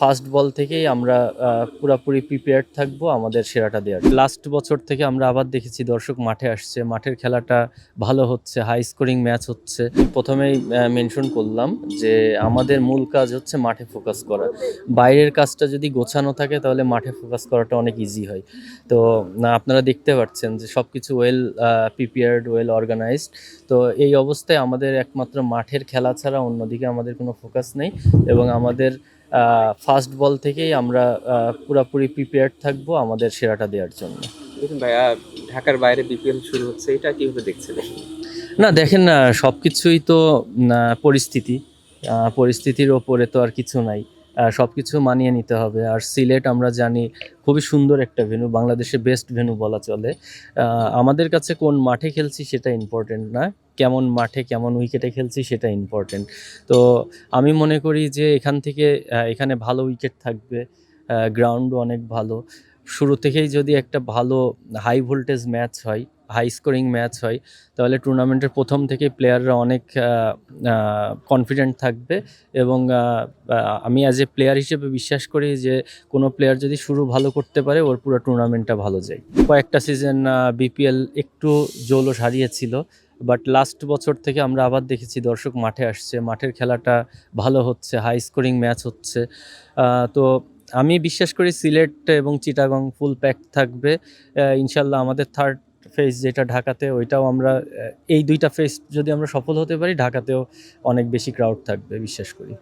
First বল থেকেই আমরা পুরাপুরি প্রিপেয়ার্ড থাকব আমাদের সেরাটা দেওয়ার লাস্ট বছর থেকে আমরা আবার দেখেছি দর্শক মাঠে আসছে। মাঠের খেলাটা ভালো হচ্ছে হাই স্কোরিং ম্যাচ হচ্ছে। প্রথমেই মেনশন করলাম যে আমাদের মূল কাজ হচ্ছে মাঠে ফোকাস করা। বাইরের কাজটা যদি গোছানো থাকে তাহলে মাঠে ফোকাস করাটা অনেক ইজি হয়। তো আপনারা দেখতে পাচ্ছেন যে সব কিছু ওয়েল প্রিপেয়ার্ড ওয়েল অর্গানাইজড তো এই অবস্থায় আমাদের একমাত্র মাঠের খেলা ছাড়া অন্যদিকে আমাদের কোনো ফোকাস নেই এবং আমাদের ফার্স্ট বল থেকেই আমরা পুরোপুরি প্রিপেয়ার্ড থাকব আমাদের সেরাটা দেওয়ার জন্য। দেখুন ভাইয়া ঢাকার বাইরে বিপিএল শুরু হচ্ছে এটা কীভাবে দেখছেন? না দেখেন না সব কিছুই তো পরিস্থিতি। পরিস্থিতির ওপরে তো আর কিছু নাই। সব কিছু মানিয়ে নিতে হবে। আর সিলেট আমরা জানি খুবই সুন্দর একটা ভেন্যু বাংলাদেশে বেস্ট ভেন্যু বলা চলে। আমাদের কাছে কোন মাঠে খেলছি সেটা ইম্পর্টেন্ট না। কেমন মাঠে কেমন উইকেটে খেলছি সেটা ইম্পর্টেন্ট তো আমি মনে করি যে এখান থেকে এখানে ভালো উইকেট থাকবে। গ্রাউন্ডও অনেক ভালো। শুরু থেকেই যদি একটা ভালো হাই ভোল্টেজ ম্যাচ হয় হাই স্কোরিং ম্যাচ হয়, তাহলে টুর্নামেন্টের প্রথম থেকে প্লেয়াররা অনেক কনফিডেন্ট থাকবে এবং আমি অ্যাজ এ প্লেয়ার হিসেবে বিশ্বাস করি যে কোনো প্লেয়ার যদি শুরু ভালো করতে পারে, ওর পুরো টুর্নামেন্টটা ভালো যায়। কয়েকটা সিজন বিপিএল একটু জৌলস হারিয়েছিল বাট লাস্ট বছর থেকে আমরা আবার দেখেছি দর্শক মাঠে আসছে, মাঠের খেলাটা ভালো হচ্ছে হাই স্কোরিং ম্যাচ হচ্ছে তো আমি বিশ্বাস করি সিলেট এবং চিটাগং ফুল প্যাক থাকবে ইনশাল্লাহ আমাদের থার্ড ফেজ যেটা ঢাকাতে, ওইটাও আমরা এই দুইটা ফেজ যদি আমরা সফল হতে পারি, ঢাকাতেও অনেক বেশি ক্রাউড থাকবে, বিশ্বাস করি।